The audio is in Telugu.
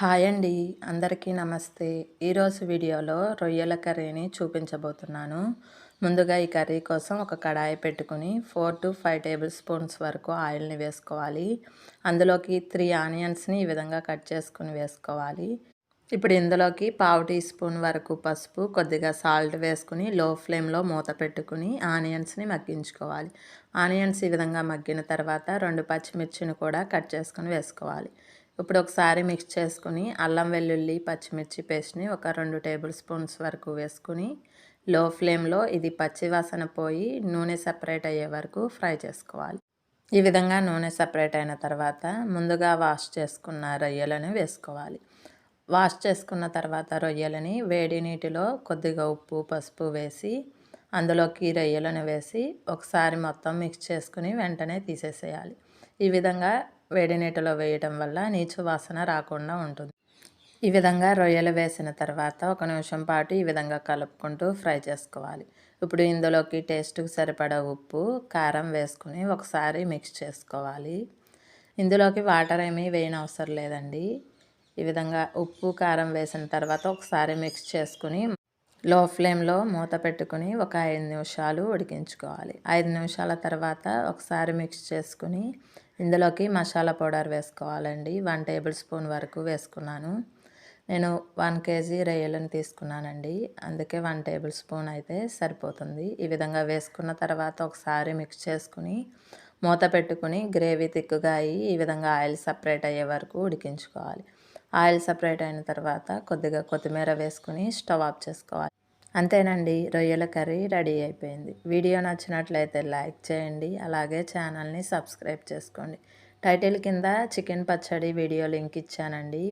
హాయ్ అండి. అందరికీ నమస్తే. ఈరోజు వీడియోలో రొయ్యల కర్రీని చూపించబోతున్నాను. ముందుగా ఈ కర్రీ కోసం ఒక కడాయి పెట్టుకుని four to five tablespoons వరకు ఆయిల్ని వేసుకోవాలి. అందులోకి త్రీ ఆనియన్స్ని ఈ విధంగా కట్ చేసుకుని వేసుకోవాలి. ఇప్పుడు ఇందులోకి పావు టీ స్పూన్ వరకు పసుపు కొద్దిగా సాల్ట్ వేసుకుని లో ఫ్లేమ్లో మూత పెట్టుకుని ఆనియన్స్ని మగ్గించుకోవాలి. ఆనియన్స్ ఈ విధంగా మగ్గిన తర్వాత రెండు పచ్చిమిర్చిని కూడా కట్ చేసుకుని వేసుకోవాలి. ఇప్పుడు ఒకసారి మిక్స్ చేసుకుని అల్లం వెల్లుల్లి పచ్చిమిర్చి పేస్ట్ని ఒక రెండు టేబుల్ స్పూన్స్ వరకు వేసుకుని లో ఫ్లేమ్లో ఇది పచ్చి వాసన పోయి నూనె సపరేట్ అయ్యే వరకు ఫ్రై చేసుకోవాలి. ఈ విధంగా నూనె సపరేట్ అయిన తర్వాత ముందుగా వాష్ చేసుకున్న రొయ్యలను వేసుకోవాలి. వాష్ చేసుకున్న తర్వాత రొయ్యలని వేడి నీటిలో కొద్దిగా ఉప్పు పసుపు వేసి అందులోకి రొయ్యలను వేసి ఒకసారి మొత్తం మిక్స్ చేసుకుని వెంటనే తీసేసేయాలి. ఈ విధంగా వేడి నీటిలో వేయటం వల్ల నీచు వాసన రాకుండా ఉంటుంది. ఈ విధంగా రొయ్యలు వేసిన తర్వాత ఒక నిమిషం పాటు ఈ విధంగా కలుపుకుంటూ ఫ్రై చేసుకోవాలి. ఇప్పుడు ఇందులోకి టేస్ట్కి సరిపడా ఉప్పు కారం వేసుకుని ఒకసారి మిక్స్ చేసుకోవాలి. ఇందులోకి వాటర్ ఏమీ వేయనవసరం లేదండి. ఈ విధంగా ఉప్పు కారం వేసిన తర్వాత ఒకసారి మిక్స్ చేసుకుని లో ఫ్లేమ్లో మూత పెట్టుకుని ఒక ఐదు నిమిషాలు ఉడికించుకోవాలి. ఐదు నిమిషాల తర్వాత ఒకసారి మిక్స్ చేసుకుని ఇందులోకి మసాలా పౌడర్ వేసుకోవాలండి. వన్ టేబుల్ స్పూన్ వరకు వేసుకున్నాను. నేను వన్ కేజీ రొయ్యలను తీసుకున్నానండి. అందుకే వన్ టేబుల్ స్పూన్ అయితే సరిపోతుంది. ఈ విధంగా వేసుకున్న తర్వాత ఒకసారి మిక్స్ చేసుకుని మూత పెట్టుకుని గ్రేవీ తిక్కుగా అయ్యి ఈ విధంగా ఆయిల్ సపరేట్ అయ్యే వరకు ఉడికించుకోవాలి. ఆయిల్ సపరేట్ అయిన తర్వాత కొద్దిగా కొత్తిమీర వేసుకుని స్టవ్ ఆఫ్ చేసుకోవాలి. అంతేనండి రొయ్యల కర్రీ రెడీ అయిపోయింది. వీడియో నచ్చినట్లయితే లైక్ చేయండి అలాగే ఛానల్ని సబ్స్క్రైబ్ చేసుకోండి. టైటిల్ కింద చికెన్ పచ్చడి వీడియో లింక్ ఇచ్చానండి.